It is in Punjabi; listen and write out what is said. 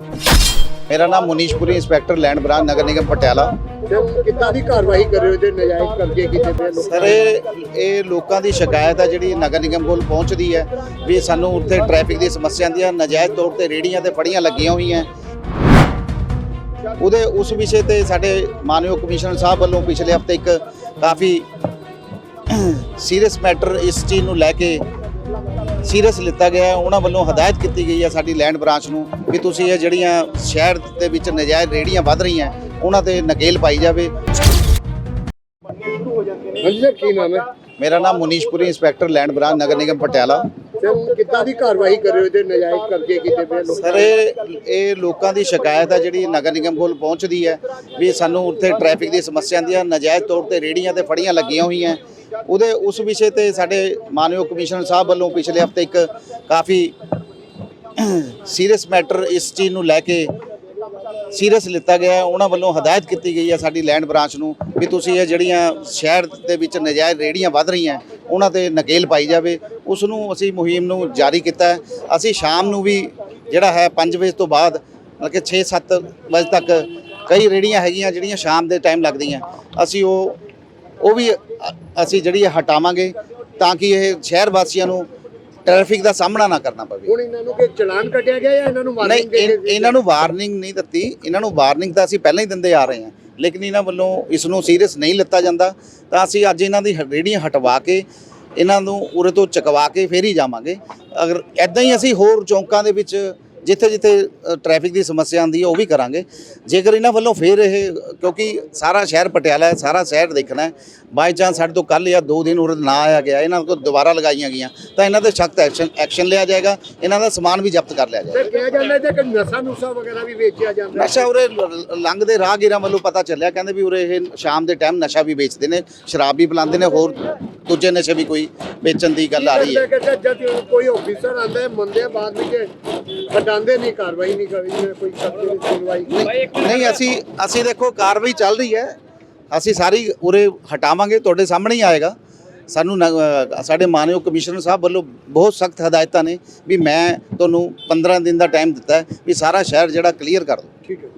ਮੇਰਾ ਨਾਮ ਮੁਨੀਸ਼ਪੁਰੀ ਇੰਸਪੈਕਟਰ ਲੈਂਡ ਬ੍ਰਾਂਚ ਨਗਰ ਨਿਗਮ ਪਟਿਆਲਾ। ਕਿੱਦਾਂ ਦੀ ਕਾਰਵਾਈ ਕਰ ਰਹੇ ਹੋ ਜੇ ਨਜਾਇਜ਼ ਕਬਜ਼ੇ ਕੀਤੇ ਪਏ ਸਰ ਇਹ ਇਹ ਲੋਕਾਂ ਦੀ ਸ਼ਿਕਾਇਤ ਹੈ ਜਿਹੜੀ ਨਗਰ ਨਿਗਮ ਕੋਲ ਪਹੁੰਚਦੀ ਹੈ ਵੀ ਸਾਨੂੰ ਉੱਥੇ ਟ੍ਰੈਫਿਕ ਦੀ ਸਮੱਸਿਆ ਆਉਂਦੀ ਹੈ ਨਜਾਇਜ਼ ਤੌਰ ਤੇ ਰੇੜੀਆਂ ਤੇ ਫੜੀਆਂ ਲੱਗੀਆਂ ਹੋਈਆਂ। ਉਹਦੇ ਉਸ ਵਿਸ਼ੇ ਤੇ ਸਾਡੇ ਮਾਨਯੋਗ ਕਮਿਸ਼ਨਰ ਸਾਹਿਬ ਵੱਲੋਂ ਪਿਛਲੇ ਹਫ਼ਤੇ ਇੱਕ ਕਾਫੀ ਸੀਰੀਅਸ ਮੈਟਰ ਇਸ ਚੀਜ਼ ਨੂੰ ਲੈ ਕੇ ਸੀਰੀਅਸ ਲਿੱਤਾ ਗਿਆ ਹੈ। ਉਹਨਾਂ ਵੱਲੋਂ ਹਦਾਇਤ ਕੀਤੀ ਗਈ ਹੈ ਸਾਡੀ ਲੈਂਡ ਬ੍ਰਾਂਚ ਨੂੰ ਕਿ ਤੁਸੀਂ ਇਹ ਜਿਹੜੀਆਂ ਸ਼ਹਿਰ ਦੇ ਵਿੱਚ ਨਜਾਇਜ਼ ਰੇੜੀਆਂ ਵੱਧ ਰਹੀਆਂ ਉਹਨਾਂ ਤੇ ਨਕੇਲ ਪਾਈ ਜਾਵੇ। ਹਾਂਜੀ ਸਰ ਕੀ ਨਾਮ ਹੈ? ਮੇਰਾ ਨਾਮ ਮੁਨੀਸ਼ਪੁਰੀ ਇੰਸਪੈਕਟਰ ਲੈਂਡ ਬ੍ਰਾਂਚ ਨਗਰ ਨਿਗਮ ਪਟਿਆਲਾ। ਤੇ ਕਿੱਦਾਂ ਦੀ ਕਾਰਵਾਈ ਕਰ ਰਹੇ ਹੋ? ਜੇ ਨਜਾਇਜ਼ ਕਬਜ਼ੇ ਕੀਤੇ ਪਏ ਲੋਕ? ਸਰ ਇਹ ਇਹ ਲੋਕਾਂ ਦੀ ਸ਼ਿਕਾਇਤ ਹੈ ਜਿਹੜੀ ਨਗਰ ਨਿਗਮ ਕੋਲ ਪਹੁੰਚਦੀ ਹੈ ਵੀ ਸਾਨੂੰ ਉੱਥੇ ਟ੍ਰੈਫਿਕ ਦੀ ਸਮੱਸਿਆ ਆਉਂਦੀ ਹੈ ਨਜਾਇਜ਼ ਤੌਰ ਤੇ ਰੇੜੀਆਂ ਤੇ ਫੜੀਆਂ ਲੱਗੀਆਂ ਹੋਈਆਂ। ਉਹਦੇ ਉਸ ਵਿਸ਼ੇ ਤੇ ਸਾਡੇ ਮਾਨਯੋਗ ਕਮਿਸ਼ਨਰ ਸਾਹਿਬ ਵੱਲੋਂ ਪਿਛਲੇ ਹਫ਼ਤੇ ਇੱਕ ਕਾਫੀ ਸੀਰੀਅਸ ਮੈਟਰ ਇਸ ਚੀਜ਼ ਨੂੰ ਲੈ ਕੇ ਸੀਰੀਅਸ ਲਿੱਤਾ ਗਿਆ ਉਹਨਾਂ ਵੱਲੋਂ ਹਦਾਇਤ ਕੀਤੀ ਗਈ ਹੈ ਸਾਡੀ ਲੈਂਡ ਬ੍ਰਾਂਚ ਨੂੰ ਵੀ ਤੁਸੀਂ ਇਹ ਜਿਹੜੀਆਂ ਸ਼ਹਿਰ ਦੇ ਵਿੱਚ ਨਜਾਇਜ਼ ਰੇੜੀਆਂ ਵੱਧ ਰਹੀਆਂ ਉਹਨਾਂ ਤੇ ਨਕੇਲ ਪਾਈ ਜਾਵੇ। ਉਸ ਨੂੰ ਅਸੀਂ ਮੁਹਿੰਮ ਨੂੰ ਜਾਰੀ ਕੀਤਾ ਹੈ। ਅਸੀਂ ਸ਼ਾਮ ਨੂੰ ਵੀ ਜਿਹੜਾ ਹੈ 5 ਵਜੇ ਤੋਂ ਬਾਅਦ, ਮਤਲਬ ਕਿ 6-7 ਵਜੇ ਤੱਕ ਕਈ ਰੇੜੀਆਂ ਹੈਗੀਆਂ ਜਿਹੜੀਆਂ ਸ਼ਾਮ ਦੇ ਟਾਈਮ ਲੱਗਦੀਆਂ। ਅਸੀਂ ਉਹ ਉਹ ਵੀ ਅਸੀਂ ਜਿਹੜੀ ਹਟਾਵਾਂਗੇ ਤਾਂ ਕਿ ਇਹ ਸ਼ਹਿਰ ਵਾਸੀਆਂ ਨੂੰ ਟ੍ਰੈਫਿਕ ਦਾ ਸਾਹਮਣਾ ਨਾ ਕਰਨਾ ਪਵੇ। ਹੁਣ ਇਹਨਾਂ ਨੂੰ ਕਿ ਚਲਾਨ ਕੱਟਿਆ ਗਿਆ ਜਾਂ ਇਹਨਾਂ ਨੂੰ ਨਹੀਂ ਵਾਰਨਿੰਗ ਕੇ ਇਹਨਾਂ ਨੂੰ ਵਾਰਨਿੰਗ ਨਹੀਂ ਦਿੱਤੀ। ਇਹਨਾਂ ਨੂੰ ਵਾਰਨਿੰਗ ਤਾਂ ਅਸੀਂ ਪਹਿਲਾਂ ਹੀ ਦਿੰਦੇ ਆ ਰਹੇ ਹਾਂ। ਲੇਕਿਨ ਇਹਨਾਂ ਵੱਲੋਂ ਇਸ ਨੂੰ ਸੀਰੀਅਸ ਨਹੀਂ ਲਿੱਤਾ ਜਾਂਦਾ। ਤਾਂ ਅਸੀਂ ਅੱਜ ਇਹਨਾਂ ਦੀ ਰੇਹੜੀਆਂ ਹਟਵਾ ਕੇ ਇਹਨਾਂ ਨੂੰ ਉਰੇ ਤੋਂ ਚਕਵਾ ਕੇ ਫੇਰ ਹੀ ਜਾਵਾਂਗੇ। ਅਗਰ ਐਦਾਂ ਹੀ ਅਸੀਂ ਹੋਰ ਚੌਂਕਾਂ ਦੇ ਵਿੱਚ ਜਿੱਥੇ ਜਿੱਥੇ ਟ੍ਰੈਫਿਕ ਦੀ ਸਮੱਸਿਆ ਆਉਂਦੀ ਹੈ ਉਹ ਵੀ ਕਰਾਂਗੇ। ਜੇਕਰ ਇਹਨਾਂ ਵੱਲੋਂ ਫੇਰ ਇਹ ਕਿਉਂਕਿ ਸਾਰਾ ਸ਼ਹਿਰ ਪਟਿਆਲਾ ਹੈ ਸਾਰਾ ਸ਼ਹਿਰ ਦੇਖਣਾ ਹੈ ਬਾਈ ਚਾਂਸ ਸਾਡੇ ਤੋਂ ਕੱਲ ਜਾਂ ਦੋ ਦਿਨ ਉਰੇ ਨਾ ਆਇਆ ਗਿਆ ਇਹਨਾਂ ਕੋਲ ਦੁਬਾਰਾ ਲਗਾਈਆਂ ਗਈਆਂ ਤਾਂ ਇਹਨਾਂ ਤੇ ਸਖਤ ਐਕਸ਼ਨ ਐਕਸ਼ਨ ਲਿਆ ਜਾਏਗਾ ਇਹਨਾਂ ਦਾ ਸਮਾਨ ਵੀ ਜ਼ਬਤ ਕਰ ਲਿਆ ਜਾਏਗਾ। ਕਿਹਾ ਜਾਂਦਾ ਜੇ ਕਿ ਨਸ਼ਾ ਨੁਸ਼ਾ ਵਗੈਰਾ ਵੀ ਵੇਚਿਆ ਜਾਂਦਾ। ਨਸ਼ਾ ਉਰੇ ਲੰਘਦੇ ਰਾਹਗੀਰਾਂ ਵੱਲੋਂ ਪਤਾ ਚੱਲਿਆ ਕਹਿੰਦੇ ਵੀ ਉਰੇ ਇਹ ਸ਼ਾਮ ਦੇ ਟਾਈਮ ਨਸ਼ਾ ਵੀ ਵੇਚਦੇ ਨੇ ਸ਼ਰਾਬ ਵੀ ਪਿਲਾਉਂਦੇ ਨੇ ਹੋਰ ਦੂਜੇ ਨਸ਼ੇ ਵੀ ਕੋਈ ਵੇਚਣ ਦੀ ਗੱਲ ਆ ਰਹੀ ਹੈ। ਕੋਈ ਆਫੀਸਰ ਆਂਦਾ ਹੈ ਮੰਨਦੇ ਆ ਬਾਅਦ ਵਿੱਚ ਹਟਾਉਂਦੇ ਨਹੀਂ ਕਾਰਵਾਈ ਨਹੀਂ ਕਰੀ ਕੋਈ ਕਬਜ਼ੇ ਦੀ ਸੁਣਵਾਈ ਨਹੀਂ। ਅਸੀਂ ਅਸੀਂ ਦੇਖੋ ਕਾਰਵਾਈ ਚੱਲ ਰਹੀ ਹੈ। ਅਸੀਂ ਸਾਰੀ ਉਰੇ ਹਟਾਵਾਂਗੇ ਤੁਹਾਡੇ ਸਾਹਮਣੇ ਹੀ ਆਏਗਾ। ਸਾਨੂੰ ਸਾਡੇ ਮਾਨਯੋਗ ਕਮਿਸ਼ਨਰ ਸਾਹਿਬ ਵੱਲੋਂ ਬਹੁਤ ਸਖਤ ਹਦਾਇਤਾਂ ਨੇ ਵੀ ਮੈਂ ਤੁਹਾਨੂੰ 15 ਦਿਨ ਦਾ ਟਾਈਮ ਦਿੱਤਾ ਹੈ ਵੀ ਸਾਰਾ ਸ਼ਹਿਰ ਜਿਹੜਾ ਕਲੀਅਰ ਕਰ ਦਿਓ। ਠੀਕ ਹੈ